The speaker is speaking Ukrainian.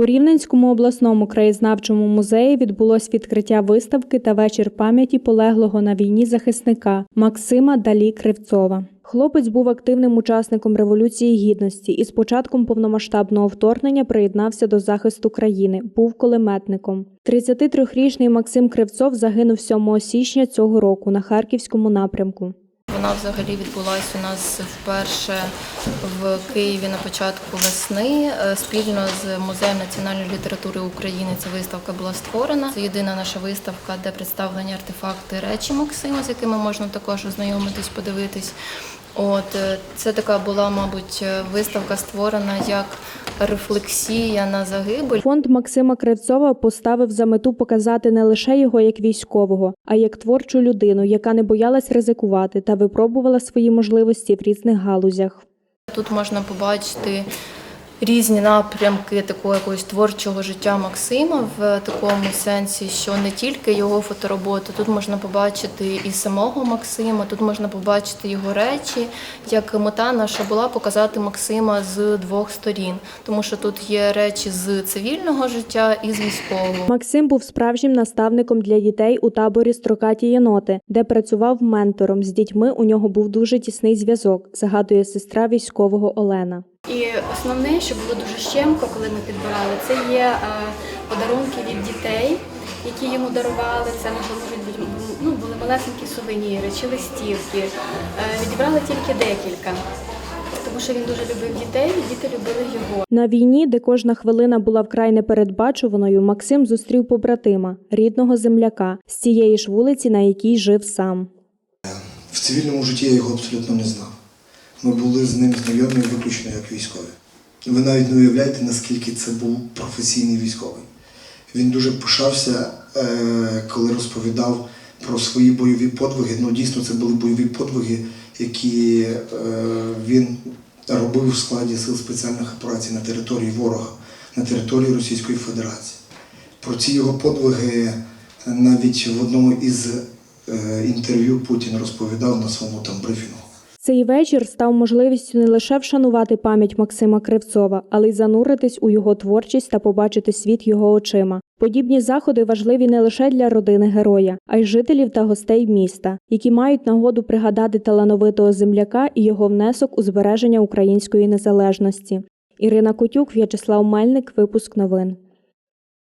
У Рівненському обласному краєзнавчому музеї відбулось відкриття виставки та вечір пам'яті полеглого на війні захисника Максима Далі Кривцова. Хлопець був активним учасником Революції Гідності і з початком повномасштабного вторгнення приєднався до захисту країни, був кулеметником. 33-річний Максим Кривцов загинув 7 січня цього року на Харківському напрямку. Вона взагалі відбулася у нас вперше в Києві на початку весни. Е, Спільно з Музеєм національної літератури України ця виставка була створена. Це єдина наша виставка, де представлені артефакти речі Максима, з якими можна також ознайомитись, подивитись. От е, це така була, мабуть, е, виставка створена як рефлексія на загибель. Фонд Максима Кривцова поставив за мету показати не лише його як військового, а як творчу людину, яка не боялась ризикувати та випробувала свої можливості в різних галузях. Тут можна побачити різні напрямки такого якогось творчого життя Максима в такому сенсі, що не тільки його фотороботи, тут можна побачити і самого Максима, тут можна побачити його речі. Як мета наша була показати Максима з двох сторін, тому що тут є речі з цивільного життя і з військового. Максим був справжнім наставником для дітей у таборі Строкаті єноти, де працював ментором. З дітьми у нього був дуже тісний зв'язок, згадує сестра військового Олена. І основне, що було дуже щемко, коли ми підбирали, це є е, подарунки від дітей, які йому дарували. Це можуть бути ну, були малесенькі сувеніри чи листівки. Е, Відібрали тільки декілька, тому що він дуже любив дітей, і діти любили його. На війні, де кожна хвилина була вкрай непередбачуваною, Максим зустрів побратима, рідного земляка з цієї ж вулиці, на якій жив сам. В цивільному житті я його абсолютно не знав. Ми були з ним знайомі виключно як військові. Ви навіть не уявляєте, наскільки це був професійний військовий. Він дуже пишався, е, коли розповідав про свої бойові подвиги. Ну, дійсно, це були бойові подвиги, які е, він робив у складі сил спеціальних операцій на території ворога, на території Російської Федерації. Про ці його подвиги навіть в одному із е, інтерв'ю Путін розповідав на своєму там брифінгу. Цей вечір став можливістю не лише вшанувати пам'ять Максима Кривцова, але й зануритись у його творчість та побачити світ його очима. Подібні заходи важливі не лише для родини героя, а й жителів та гостей міста, які мають нагоду пригадати талановитого земляка і його внесок у збереження української незалежності. Ірина Котюк, В'ячеслав Мельник, випуск новин.